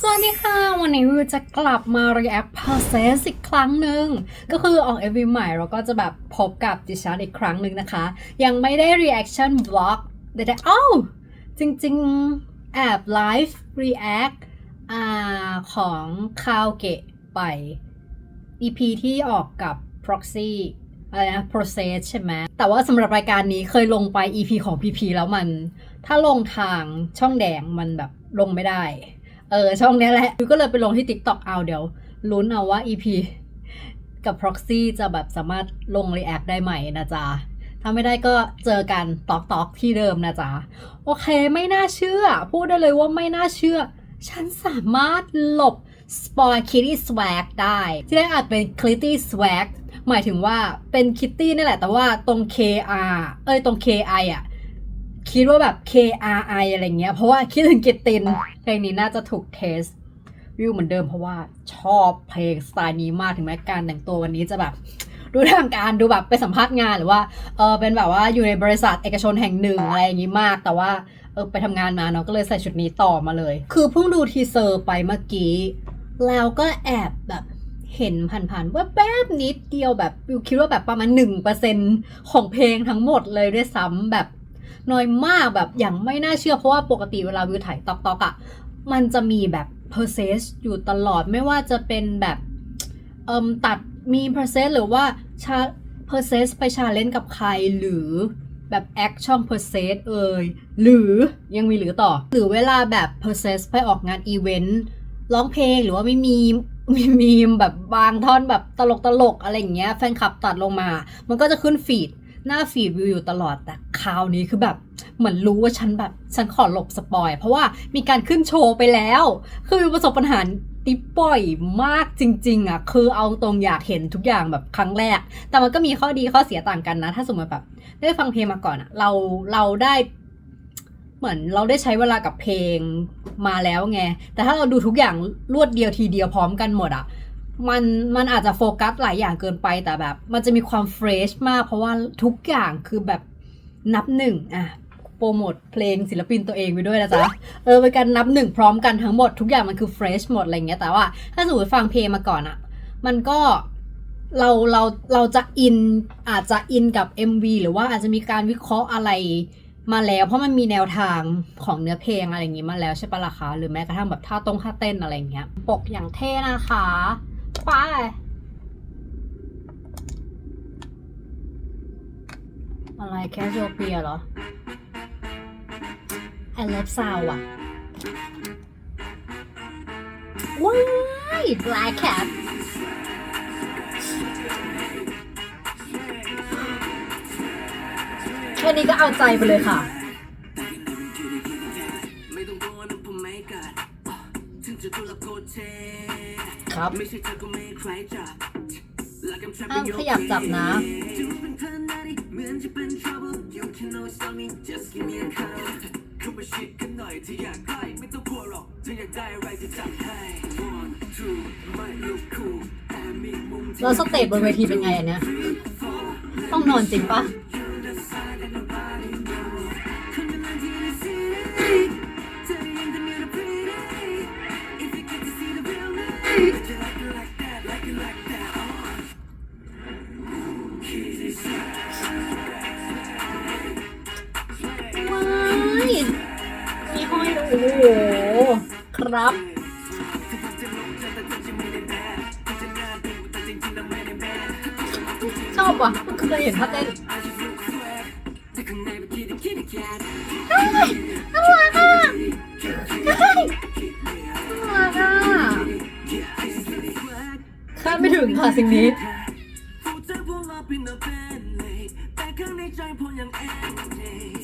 สวัสดีค่ะ วันนี้วิวจะกลับมา react process อีกครั้งหนึ่ง ก็คือออก MV ใหม่เราก็จะแบบพบกับดิฉันอีกครั้งหนึ่งนะคะ ยังไม่ได้ reaction vlog แต่แต่อ้าวจริงๆ แอบ live react อ่าของคาวเกะไป EP ที่ออกกับ proxy อะไรนะ process ใช่ไหม แต่ว่าสำหรับรายการนี้เคยลงไป EP ของ PP แล้วมัน ถ้าลงทางช่องแดงมันแบบลงไม่ได้ เออช่องนี้แหละวิวก็เลยไปลงที่ TikTok เอาเดี๋ยวลุ้นเอาว่า EP กับ Proxy จะแบบสามารถลง React ได้ไหมนะจ๊ะ ถ้าไม่ได้ก็เจอกันตอกตอกที่เดิมนะจ๊ะ โอเคไม่น่าเชื่อ พูดได้เลยว่าไม่น่าเชื่อ ฉันสามารถหลบ Spoil Kitty Swag ได้ ที่ได้อาจเป็น Kitty Swag หมายถึงว่าเป็น Kitty นี่แหละแต่ว่าตรง KR เอ้ยตรง KI อะ คิดว่าแบบ KRI อะไรเงี้ย เพราะว่าคิดถึงกิตตินเพลงนี้น่าจะถูกเทสวิวเหมือนเดิมเพราะว่าชอบเพลงสไตล์นี้มากถึงแม้การแต่งตัววันนี้จะแบบ ดูทางการดูแบบไปสัมภาษณ์งานหรือว่าเออเป็นแบบว่าอยู่ในบริษัทเอกชนแห่งหนึ่งอะไรอย่างนี้มาก แต่ว่าเออไปทำงานมาเนาะก็เลยใส่ชุดนี้ต่อมาเลย คือเพิ่งดูทีเซอร์ไปเมื่อกี้ แล้วก็แอบแบบเห็นผ่านๆว่าแป๊บนิดเดียวแบบวิวคิดว่าแบบประมาณ1%ของเพลงทั้งหมดเลยด้วยซ้ำแบบ น้อยมากแบบอย่างไม่น่าเชื่อเพราะว่าปกติเวลาวิวถ่ายตอกตอกอะ่ะมันจะมีแบบ process อยู่ตลอดไม่ว่าจะเป็นแบบเอิมตัดมี process หรือว่าชา process ไปชาเลนกับใครหรือแบบ act ช่อง process เอ่ยหรือยังมีหรือต่อ หรือเวลาแบบ process ไปออกงานอีเวนต์ร้องเพลงหรือว่าไม่มีมีมีมแบบบางท่อนแบบตลกตลกๆอะไรอย่างเงี้ยแฟนคลับตัดลงมา มันก็จะขึ้นฟีด หน้าฟีดวิวอยู่ตลอดแต่คราวนี้คือแบบเหมือนรู้ว่าฉันแบบฉันขอหลบสปอย เพราะว่ามีการขึ้นโชว์ไปแล้ว คือวิวประสบปัญหาติบ่อยมากจริง ๆอะคือเอาตรงอยากเห็นทุกอย่างแบบครั้งแรก แต่มันก็มีข้อดีข้อเสียต่างกันนะ ถ้าสมมติแบบได้ฟังเพลงมาก่อนอะ เราเราได้เหมือนเราได้ใช้เวลากับเพลงมาแล้วไง แต่ถ้าเราดูทุกอย่างรวดเดียวทีเดียวพร้อมกันหมดอะ มันมันอาจจะโฟกัสหลายอย่างเกินไปแต่แบบ มันจะมีความเฟรชมาก เพราะว่าทุกอย่างคือแบบนับหนึ่งอะโปรโมทเพลงศิลปินตัวเองไปด้วยนะจ๊ะ เออเป็นการนับหนึ่งพร้อมกันทั้งหมดทุกอย่างมันคือเฟรชหมดอะไรเงี้ยแต่ว่า ถ้าสมมติฟังเพลงมาก่อนอะมันก็เราเราเราจะอินอาจจะอินกับ MV หรือว่าอาจจะมีการวิเคราะห์อะไรมาแล้ว เพราะมันมีแนวทางของเนื้อเพลงอะไรอย่างงี้มาแล้วใช่ปะล่ะคะหรือแม้กระทั่งแบบท่าตรงท่าเต้นอะไรอย่างเงี้ยปกอย่างเท่นะคะ ไปอะไรแคสโ o เปียเหรอแอนเลิฟซาวอะว้าย Black Cat แค่นี้ก็เอาใจไปเลยค่ะ ไม่ต้องกลัวนะผมไม่กัดถึงจะทุลักโคเท ครับไม่ใช่เธอก็ไม่ใครจับ Like I'm trapped ห้ามขยับจับนะเราอยากได้อะไรจะจัดให้ One two ไม่ look cool แล้วสเตจบนเวทีเป็นไงอันเนี้ยต้องนอนจริงปะ อยโอ้โห ครับ ชอบว่ะเคยเห็นท่าเต้นเฮ้ยน่ารักอะเฮ้ยน่ารักอะคาดไม่ถึงค่ะสิ่งนี้แต่ข้างในใจผมยังแอน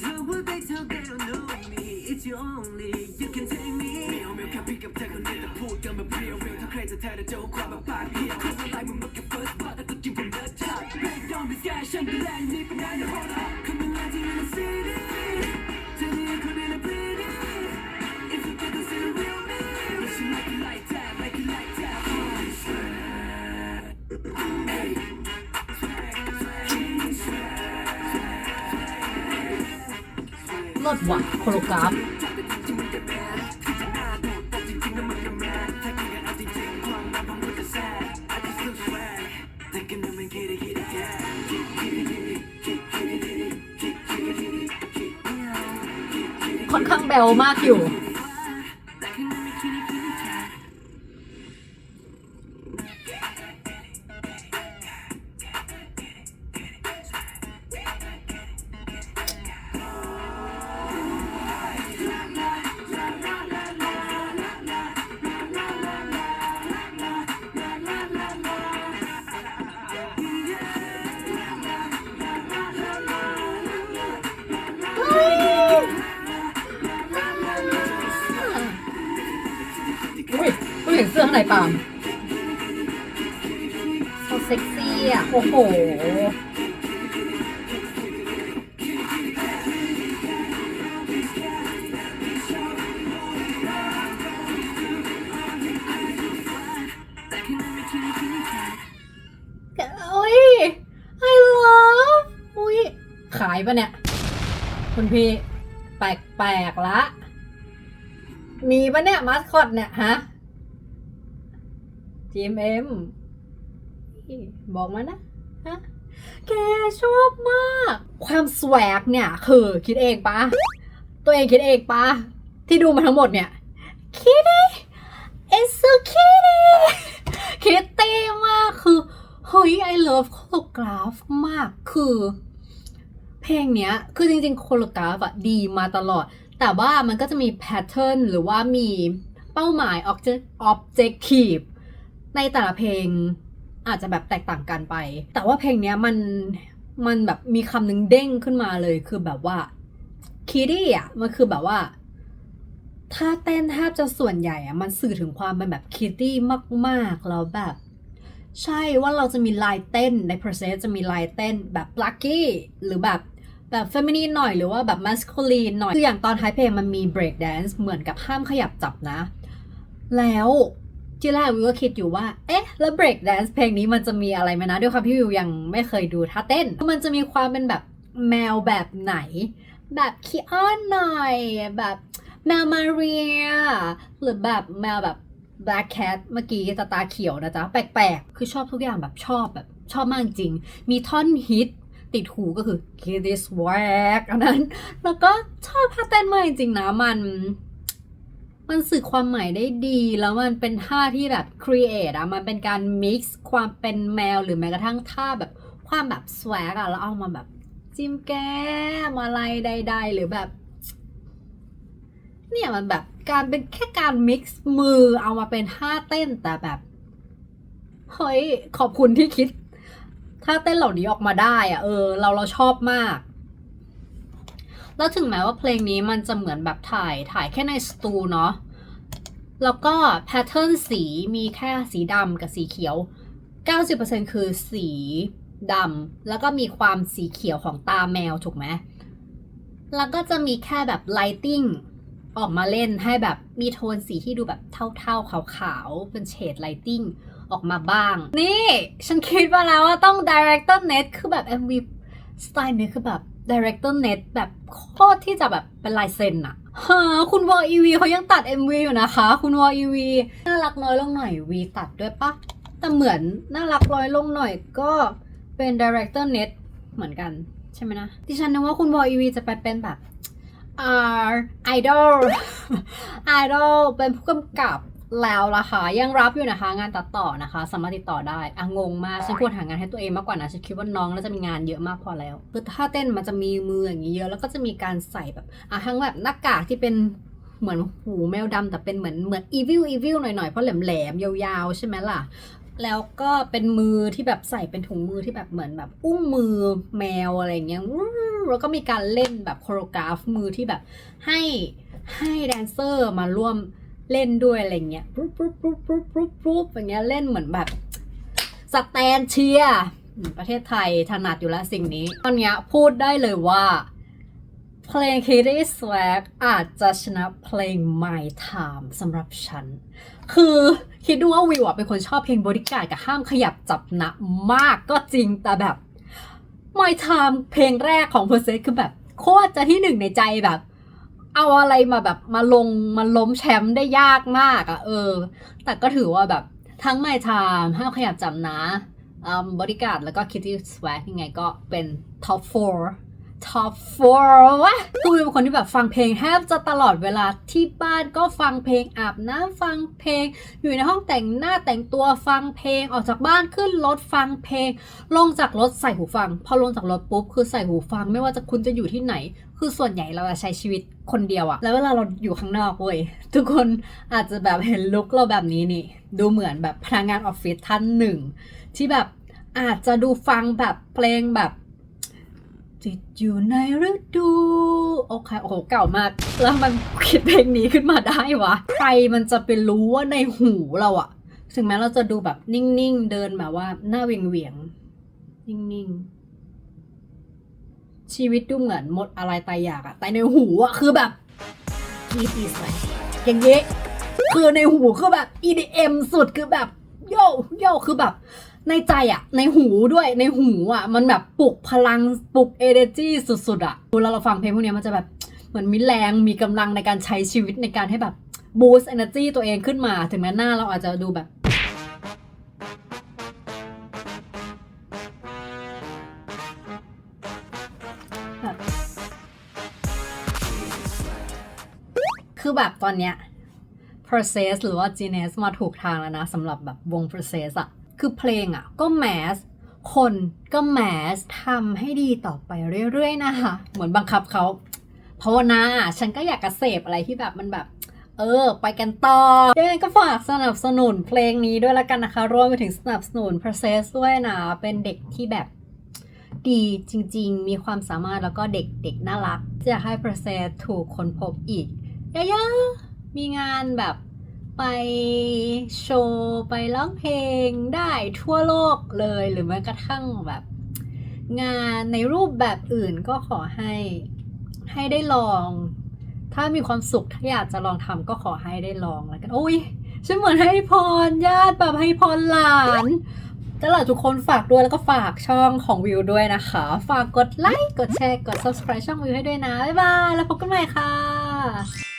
เธอว่าได้เธอ they don't know me it's you only you can take me ไม่เอาไม่เอาแค่พี่กับเธอคนเดียวแต่พูดกันแบบเรียวเรียวถ้าใครจะแทนจะเจ้าความแบบปากเพียวคนละลายมึงมาเก็บ first blood แต่ตัวจริงผมเลิศชาติไม่ยอมไปแก้ฉันดูแลนี่เป็นไงนะ hold up คำเป็นงานที่ in the city ดว่ะโคโกราฟค่อนข้างแบลมากอยู่ อะโอ้โหแต่ข้างในไม่คิดให้คิดแค่โอ้ย I love อุ้ย ขายปะเนี่ย คุณพี่แปลกๆละ มีปะเนี่ย มาสคอตเนี่ย ฮะ GMM บอกมานะฮะแกชอบมาก ความสวกเนี่ยคือคิดเองปะตัวเองคิดเองปะที่ดูมาทั้งหมดเนี่ยคิดดิ it's so kitty คิดตี้มากคือเฮ้ย I love โคโลกราฟมากคือ เพลงเนี้ย คือจริงๆโคโลกราฟอะดีมาตลอด แต่ว่ามันก็จะมีแพทเทิร์นหรือว่ามีเป้าหมาย object objective ในแต่ละเพลง อาจจะแบบแตกต่างกันไป แต่ว่าเพลงเนี้ยมันมันแบบมีคำหนึ่งเด้งขึ้นมาเลยคือแบบว่าคีดี้อะมันคือแบบว่า ถ้าเต้นแทบจะส่วนใหญ่อะมันสื่อถึงความเป็นแบบคิตตี้มากๆแล้วแบบ ใช่ว่าเราจะมีลายเต้นใน process จะมีลายเต้นแบบ plucky หรือแบบแบบเฟมินีนหน่อยหรือว่าแบบ masculine หน่อย คืออย่างตอนท้ายเพลงมันมี break dance เหมือนกับห้ามขยับจับนะ แล้ว ที่แรกวิวก็คิดอยู่ว่า เอ๊ะ แล้ว break dance เพลงนี้มันจะมีอะไรไหมนะ ด้วยความที่วิวยังไม่เคยดูท่าเต้น มันจะมีความเป็นแบบแมวแบบไหน แบบคีออนหน่อย แบบแมวมาเรีย หรือแบบแมวแบบ Black Cat เมื่อกี้ตาตาเขียวนะจ๊ะ แปลกๆ คือชอบทุกอย่างแบบชอบแบบชอบมากจริง มีท่อนฮิตติดหูก็คือ Kill this wag อันนั้น แล้วก็ชอบท่าเต้นมากจริงๆนะมัน มันสื่อความหมายได้ดี แล้วมันเป็นท่าที่แบบ create อะมันเป็นการ mix ความเป็นแมวหรือแม้กระทั่งท่าแบบความแบบ swag อะแล้วเอามาแบบ จิ้มแก้มอะไรใด ๆ หรือแบบ เนี่ยมันแบบการเป็นแค่การ mix มือเอามาเป็นท่าเต้นแต่แบบเฮ้ยขอบคุณที่คิด ท่าเต้นเหล่านี้ออกมาได้อะเออ เราเราชอบมาก แล้วถึงแม้ว่าเพลงนี้มันจะเหมือนแบบถ่ายถ่ายแค่ในสตูเนาะแล้วก็แพทเทิร์นสีมีแค่สีดำกับสีเขียว 90%คือสีดำแล้วก็มีความสีเขียวของตาแมวถูกไหมแล้วก็จะมีแค่แบบไลติ้งออกมาเล่นให้แบบมีโทนสีที่ดูแบบเท่าๆขาวๆ เป็นเฉดไลติ้งออกมาบ้าง นี่ ฉันคิดมาแล้วว่าต้อง Director Net คือแบบ MV สไตล์เนี้คือแบบ Director Net แบบโคตรที่จะแบบเป็นลายเซ็นอะฮะคุณวออีวีเขายังตัด MV อยู่นะคะ คุณวออีวีน่ารักน้อยลงหน่อยวีตัดด้วยปะแต่เหมือนน่ารักน้อยลงหน่อยก็เป็น Director Net เหมือนกันใช่ไหมนะ ดิฉันนึกว่าคุณวออีวีจะไปเป็นแบบอ่าไอดอลไอดอลเป็นผู้กำกับ แล้วล่ะค่ะยังรับอยู่นะคะ งานตัดต่อนะคะ สามารถติดต่อได้อะงงมากฉันควรหางานให้ตัวเองมากกว่านะฉันคิดว่าน้องน่าจะมีงานเยอะมากพอแล้วคือถ้าเต้นมันจะมีมืออย่างนี้เยอะแล้วก็จะมีการใส่แบบอะทั้งแบบหน้ากากที่เป็นเหมือนหูแมวดำแต่เป็นเหมือนเหมือนอีวิลอีวิลหน่อยๆเพราะแหลมๆยาวๆใช่ไหมล่ะแล้วก็เป็นมือที่แบบใส่เป็นถุงมือที่แบบเหมือนแบบอุ้งมือแมวอะไรอย่างเงี้ยแล้วก็มีการเล่นแบบโคโรกราฟมือที่แบบให้ให้แดนเซอร์มาร่วม เล่นด้วยอะไรเงี้ยปุ๊บปุ๊บปุ๊บปุ๊บปุ๊บปุ๊บอย่างเงี้ยเล่นเหมือนแบบสแตนเชียประเทศไทยถนัดอยู่แล้วสิ่งนี้ ตอนเนี้ยพูดได้เลยว่า เพลง Kitty Swag อาจจะชนะเพลง My Time สำหรับฉัน คือคิดดูว่าวิวอะเป็นคนชอบเพลงบริการกับห้ามขยับจับหนะมากก็จริงแต่แบบ My Time เพลงแรกของ p e r s e คือแบบ โคตรจะที่หนึ่งในใจแบบ เอาอะไรมาแบบมาลงมาล้มแชมป์ได้ยากมากอะเออ แต่ก็ถือว่าแบบทั้งไมชามห้ามขยับจับนะบริการแล้วก็คิตตี้สวัยังไงก็เป็นท็อป 4 วะคือวิวเป็นคนที่แบบฟังเพลงแทบจะตลอดเวลาที่บ้านก็ฟังเพลงอาบน้ำฟังเพลง อยู่ในห้องแต่งหน้าแต่งตัวฟังเพลงออกจากบ้านขึ้นรถฟังเพลง ลงจากรถใส่หูฟัง พอลงจากรถปุ๊บคือใส่หูฟัง ไม่ว่าจะคุณจะอยู่ที่ไหน คือส่วนใหญ่เราจะใช้ชีวิตคนเดียวอะแล้วเวลาเราอยู่ข้างนอกเว้ยทุกคนอาจจะแบบเห็นลุคเราแบบนี้นี่ ดูเหมือนแบบพนักงานออฟฟิศท่านหนึ่งที่แบบอาจจะดูฟังแบบเพลงแบบ ติดอยู่ในฤดูโอเคโอ้โหเก่ามาก แล้วมันคิดเพลงนี้ขึ้นมาได้วะ ใครมันจะไปรู้ว่าในหูเราอะถึงแม้เราจะดูแบบนิ่งๆ เดินแบบว่า หน้าเวียงๆนิ่งๆ ชีวิตดูเหมือนหมดอะไรตายอยากอะแต่ในหูอะคือแบบกีตีสเลยอย่างเงี้ยคือในหูคือแบบ EDM สุดคือแบบโยโยคือแบบ ในใจอะในหูด้วยในหูอะมันแบบปลุกพลังปลุกเอเนจีสุดๆอะเวลาเราฟังเพลงพวกนี้มันจะแบบเหมือนมีแรงมีกำลังในการใช้ชีวิตในการให้แบบบูสต์เอเนจีตัวเองขึ้นมา ถึงแม้หน้าเราอาจจะดูแบบแบบคือแบบตอนเนี้ย process หรือว่า genius มาถูกทางแล้วนะสำหรับแบบวง process อะ คือเพลงอะก็แมสคนก็แมสทำให้ดีต่อไปเรื่อยๆนะคะ เหมือนบังคับเขาภาวนาอะฉันก็อยากกระเสพอะไรที่แบบมันแบบ เออ ไปกันต่อยังไงก็ฝากสนับสนุนเพลงนี้ด้วยละกันนะคะ รวมไปถึงสนับสนุน process ด้วยนะ เป็นเด็กที่แบบดีจริงๆ มีความสามารถแล้วก็เด็กเด็กน่ารัก จะให้ process ถูกค้นพบอีกเยอะๆมีงานแบบ ไปโชว์ไปร้องเพลงได้ทั่วโลกเลยหรือแม้กระทั่งแบบ งานในรูปแบบอื่นก็ขอให้ให้ได้ลอง ถ้ามีความสุขถ้าอยากจะลองทำก็ขอให้ได้ลองแล้วกันโอ้ยฉันเหมือนให้พรญาติแบบให้พรหลานตลอดทุกคนฝากด้วยแล้วก็ฝากช่องของวิวด้วยนะคะ ฝากกดไลค์กดแชร์กด subscribe ช่องวิวให้ด้วยนะ บ๊ายบาย แล้วพบกันใหม่ค่ะ